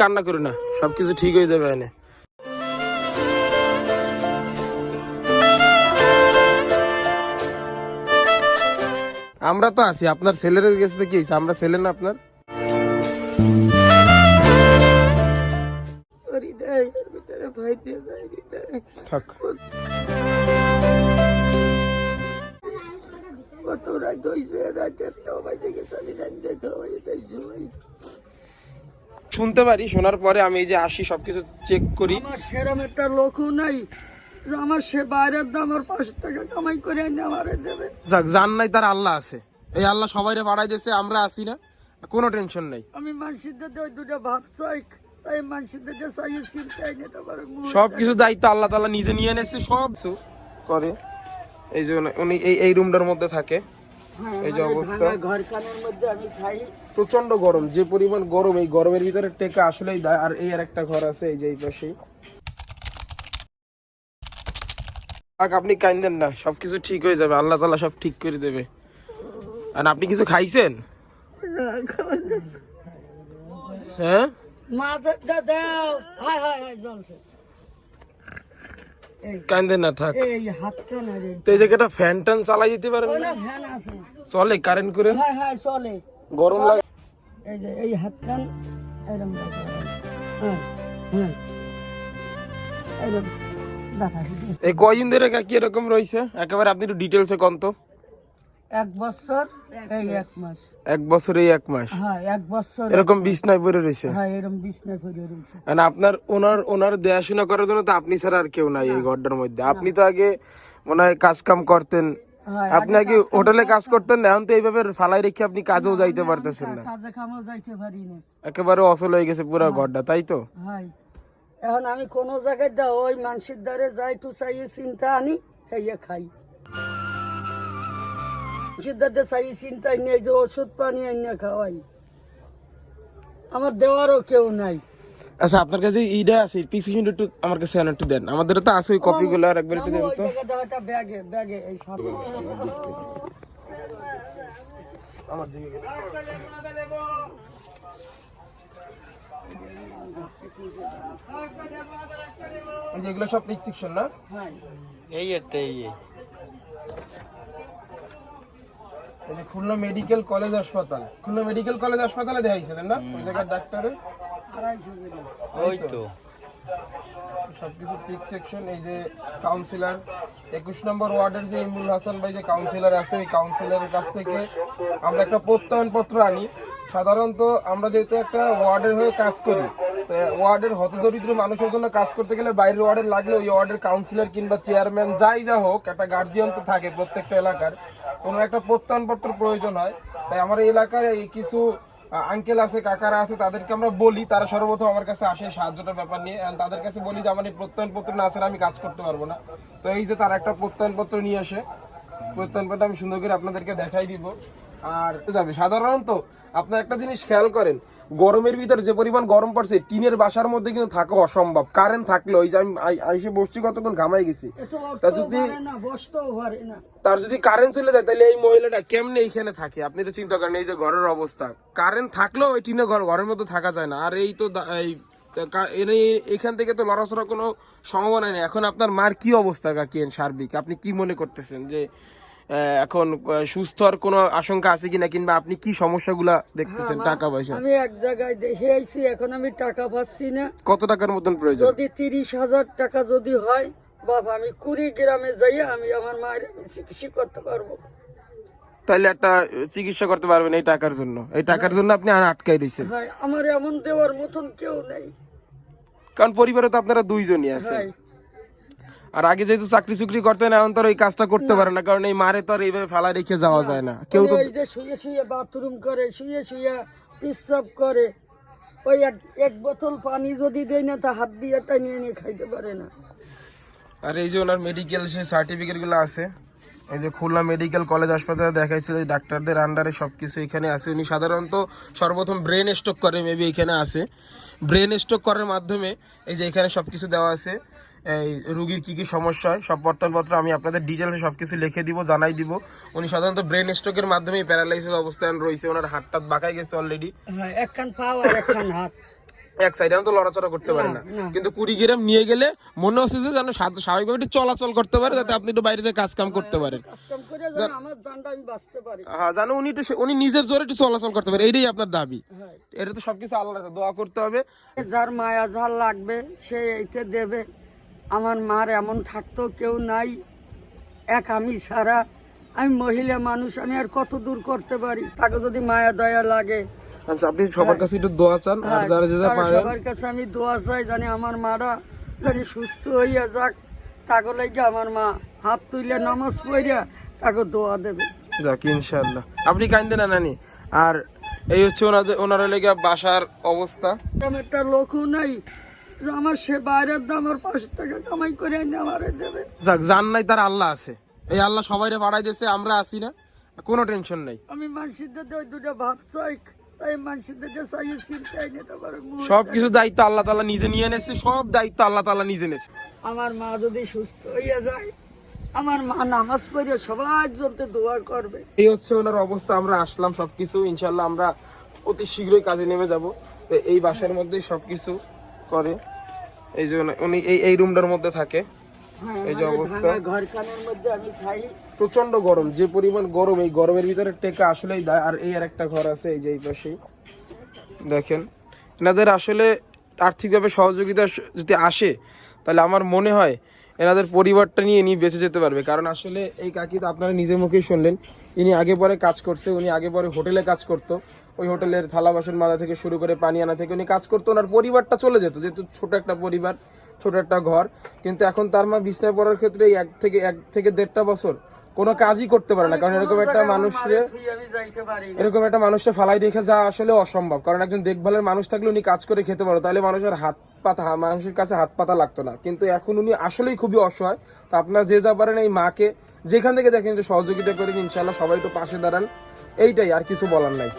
কান্না করো না, সবকিছু ঠিক হয়ে যাবে এনে। আমরা তো আছি, আপনার ছেলের গেছে কি? আমরা ছেলে না আপনার? কত রাত হয়েছে রাত একটা বাজে গেছে, আমি রাত দেখা হয়ে তাই সময়। শুনতে পারি শোনার পরে আমি এই যে আসি সবকিছু চেক করি। আমার সেরম একটা লোকও নাই যে আমার সে বাইরের দাম আমার পাঁচশো টাকা কামাই করে এনে আমারে দেবে। যাক জান নাই তার আল্লাহ আছে। এই আল্লাহ সবাইরে বাড়াই দিয়েছে আমরা আছি না। কোনো টেনশন নেই। আমি মানুষের ওই দুটো ভাত চাই তাই মানুষের চাইয়ে চিন্তাই নিতে পারে সবকিছু দায়িত্ব আল্লাহ তাআলা নিজে নিয়ে এনেছে সব কিছু করে। এই যে উনি এই এই রুমটার মধ্যে থাকে। এই যে অবস্থা। প্রচণ্ড গরম যে পরিমাণ গরম এই গরমের ভিতরে টেকা আসলেই দায় আর এই আর একটা ঘর আছে এই যে এই থাক, আপনি কাইন্দেন না সবকিছু ঠিক হয়ে যাবে আল্লাহ তাআলা সব ঠিক করে দেবে আর আপনি কিছু খাইছেন হ্যাঁ দাও হায় হায় হায় জ্বলছে কাইন্দেন না থাক। এই হাতটা না রে। তো এই জায়গাটা ফ্যান ট্যান চালাই যেতে পারবে না? না ফ্যান আছে। চলে কারেন্ট করে? হ্যাঁ হ্যাঁ চলে। গরম লাগে। এই যে এই এরম হ্যাঁ হ্যাঁ। এই কয়দিন ধরে কাকি এরকম রয়েছে? একেবারে আপনি একটু ডিটেলসে কন তো। এক বছর এই এক মাস। এক বছর এক মাস? হ্যাঁ এক বছর। এরকম বিছনায় পড়ে রয়েছে? হ্যাঁ এরম বিছনা করে রয়েছে। আর আপনার ওনার ওনার দেখাশোনা করার জন্য তো আপনি ছাড়া আর কেউ নাই এই ঘরটার মধ্যে। আপনি তো আগে মনে হয় কাজ কাম করতেন। হ্যাঁ আপনি আগে হোটেলে কাজ করতেন না এখন তো এইভাবে ফালাই রেখে আপনি কাজেও যাইতে পারতেছেন না। কাজে কামও যাইতে পারি না। একেবারে অসল হয়ে গেছে পুরো ঘরটা তাই তো? এখন আমি কোন জায়গায় ওই মানুষের দ্বারে যাই টু চাই চিন্তা আনি খাইয়ে খাই। দ্বারে চাই চিন্তা নিয়ে যে ওষুধ পানি এনে খাওয়াই। আমার দেওয়ারও কেউ নাই। আচ্ছা আপনার কাছে ইডা আছে পিসিশন একটু আমার কাছে আনা একটু দেন। আমাদের তো আছে ওই কপিগুলো আর একবার একটু দেন তো। ব্যাগে ব্যাগে এই সামনে। আমার দিকে গেলে। এই যে এগুলো সব প্রিসক্রিপশন না? হ্যাঁ। এই যে খুলনা মেডিকেল কলেজ হাসপাতাল। খুলনা মেডিকেল কলেজ হাসপাতালে দেখাইছিলেন না? ওই জায়গার ডাক্তারে ওই তো। সবকিছু পিক সেকশন এই যে কাউন্সিলর একুশ নম্বর ওয়ার্ডের যে ইমরুল হাসান ভাই যে কাউন্সিলর আছে ওই কাউন্সিলরের কাছ থেকে আমরা একটা প্রত্যয়ন পত্র আনি। সাধারণত আমরা যেহেতু একটা ওয়ার্ডের হয়ে কাজ করি ওয়ার্ডের হতদরিদ্র মানুষের জন্য কাজ করতে গেলে বাইরের ওয়ার্ডের লাগলে ওই ওয়ার্ডের কাউন্সিলর কিংবা চেয়ারম্যান যাই যা হোক, একটা গার্জিয়ান তো থাকে প্রত্যেকটা এলাকার। কোনো একটা প্রত্যয়নপত্র প্রয়োজন হয়। তাই আমার এলাকার এই কিছু আঙ্কেল আছে, কাকারা আছে, তাদেরকে আমরা বলি, তারা সর্বপ্রথম আমার কাছে আসে সাহায্যটার ব্যাপার নিয়ে। তাদের কাছে বলি যে, আমার এই প্রত্যয়নপত্র না আসলে আমি কাজ করতে পারব না। তো এই যে তারা একটা প্রত্যয়নপত্র নিয়ে আসে, প্রত্যয়নপত্র আমি সুন্দর করে আপনাদেরকে দেখাই দিব। আর যাবে। সাধারণত আপনার একটা জিনিস খেয়াল করেন গরমের ভিতরে যে পরিমাণ গরম পড়ছে টিনের বাসার মধ্যে কিন্তু থাকা অসম্ভব। কারেন্ট থাকল ওই যে আমি আইসে বসছি কতক্ষণ ঘামাই গেছি। তা যদি- তার যদি কারেন্ট চলে যায় তাহলে এই মহিলাটা কেমনে এইখানে থাকে? আপনি এটা চিন্তা করেন এই যে ঘরের অবস্থা। কারেন্ট থাকলেও ওই টিনে ঘর ঘরের মধ্যে থাকা যায় না। আর এই তো এই এখান থেকে তো লড়াচড়া কোনো সম্ভাবনা নেই। এখন আপনার মার কি অবস্থা কাকিয়েন সার্বিক? আপনি কি মনে করতেছেন যে এখন আহ, সুস্থ আর কোনো আশঙ্কা আছে কিনা কিংবা আপনি কি সমস্যাগুলা দেখতেছেন টাকা পয়সা? আমি এক জায়গায় দেখে আইছি এখন আমি টাকা পাচ্ছি না। কত টাকার মতন প্রয়োজন? যদি তিরিশ হাজার টাকা যদি হয় বাবা আমি কুড়ি গ্রামে যাই আমি আমার মায়ের চিকিৎসা করতে পারব। তাহলে একটা চিকিৎসা করতে পারবেন এই টাকার জন্য। এই টাকার জন্য আপনি আর আটকাই রয়েছেন হ্যাঁ আমার এমন দেওয়ার মতন কেউ নেই। কারণ পরিবারে তো আপনারা দুইজনই আছেন। হ্যাঁ আর আগে যেহেতু চাকরি চুকরি করতেন এখন তো এই কাজটা করতে পারে না কারণ এই মারে তো আর এইভাবে ফেলা রেখে যাওয়া যায় না। কেউ তো ওই যে শুয়ে শুয়ে বাথরুম করে শুয়ে শুয়ে পিসাব করে ওই এক এক বোতল পানি যদি দেয় না তা হাত দিয়ে টানিয়ে নিয়ে খাইতে পারে না। আর এই যে ওনার মেডিকেল সে সার্টিফিকেটগুলো আছে এই যে খুলনা মেডিকেল কলেজ হাসপাতালে দেখাইছিল ডাক্তারদের আন্ডারে সবকিছু এখানে আছে। উনি সাধারণত সর্বপ্রথম ব্রেন স্ট্রোক করে মেবি এখানে আছে। ব্রেন স্ট্রোক করার মাধ্যমে এই যে এখানে সবকিছু দেওয়া আছে। এই রুগীর কি কি সমস্যা হয় সব বর্তমানপত্র আমি আপনাদের ডিটেলসে সবকিছু লিখে দিব জানাই দিব। উনি সাধারণত ব্রেন স্ট্রোকের মাধ্যমে প্যারালাইসিস অবস্থান রয়েছে ওনার হাতটা বাঁকাই গেছে অলরেডি হ্যাঁ একখান পাও আর একখান হাত। এক সাইডে তো লড়াচড়া করতে পারে না। কিন্তু কুড়ি গ্রাম নিয়ে গেলে মনে হচ্ছে যে যেন স্বাভাবিকভাবে একটু চলাচল করতে পারে যাতে আপনি একটু বাইরে যে কাজ কাম করতে পারেন। কাজকাম করে যেন আমার জানটা আমি বাঁচতে পারি। হ্যাঁ জানো উনি একটু উনি নিজের জোরে একটু চলাচল করতে পারে এইটাই আপনার দাবি। হ্যাঁ। এটা তো সবকিছু আল্লাহ দোয়া করতে হবে। যার মায়া লাগবে সে এইতে দেবে। আমার মার এমন থাকতো কেউ নাই এক আমি ছাড়া। আমি মহিলা মানুষ আমি আর কত দূর করতে পারি? তাকে যদি মায়া দয়া লাগে। আচ্ছা আপনি সবার কাছে একটু দোয়া চান আর হ্যাঁ, যারা পারেন। সবার কাছে আমি দোয়া চাই জানি আমার মারা জানি সুস্থ হইয়া যাক। তাকে লাগে আমার মা হাত তুলে নামাজ পড়িয়া তাকে দোয়া দেবে। যাক ইনশাআল্লাহ। আপনি কাইন্দে না নানি। আর এই হচ্ছে ওনাদের ওনারা লেগে বাসার অবস্থা। একটা লোকও নাই যে আমার সে বাইরের দাম আমার পাঁচ টাকা কামাই করে এনে আমারে দেবে। যাক জান নাই তার আল্লাহ আছে। এই আল্লাহ সবাইরে বাড়াই দিয়েছে আমরা আসি না। কোনো টেনশন নাই। আমি মানুষদের দুটো ভাত চাই তাই মানুষদের দিয়ে চাই চিন্তাই নিতে পারে সব কিছু দায়িত্ব আল্লাহ তাআলা নিজে নিয়ে নেছে সব দায়িত্ব আল্লাহ তাআলা নিজে নেছে। আমার মা যদি সুস্থ হইয়া যায় আমার মা নামাজ পড়ে সবার জন্য দোয়া করবে। এই হচ্ছে ওনার অবস্থা আমরা আসলাম সবকিছু ইনশাল্লাহ আমরা অতি শীঘ্রই কাজে নেমে যাব। তো এই বাসার মধ্যেই সবকিছু। করে। এই যে উনি- এই এই রুমটার মধ্যে থাকে। হ্যাঁ, এই যে অবস্থা। ভাঙা ঘরখানের মধ্যে আমি খাই। প্রচণ্ড গরম। যে পরিমাণ গরম এই গরমের ভিতরে টেকা আসলেই দেয় আর এই আর একটা ঘর আছে এই যে এই পাশেই। দেখেন। এনাদের আসলে আর্থিকভাবে সহযোগিতা যদি আসে তাহলে আমার মনে হয় এনাদের পরিবারটা নিয়ে ইনি বেঁচে যেতে পারবে। কারণ আসলে এই কাকি তো আপনারা নিজের মুখেই শুনলেন। ইনি আগে পরে কাজ করছে, উনি আগে পরে হোটেলে কাজ করতো। ওই হোটেলের থালা বাসন মাজা থেকে শুরু করে পানি আনা থেকে উনি কাজ করতো, ওনার পরিবারটা চলে যেত, যেহেতু ছোট একটা পরিবার, ছোট একটা ঘর। কিন্তু এখন তার মা বিছনায় পড়ার ক্ষেত্রে এক থেকে এক থেকে দেড়টা বছর কোনো কাজই করতে পারে না কারণ এরকম একটা মানুষকে। এরকম একটা মানুষকে ফালাই রেখে যা আসলে অসম্ভব কারণ একজন দেখভালের মানুষ থাকলে উনি কাজ করে খেতে পারো তাহলে মানুষের হাত পাতা মানুষের কাছে হাত পাতা লাগতো না কিন্তু এখন উনি আসলেই খুবই অসহায় তা আপনারা যে যা পারেন এই মাকে যেখান থেকে দেখেন যে সহযোগিতা করেন ইনশাল্লাহ সবাই তো পাশে দাঁড়ান এইটাই আর কিছু বলার নাই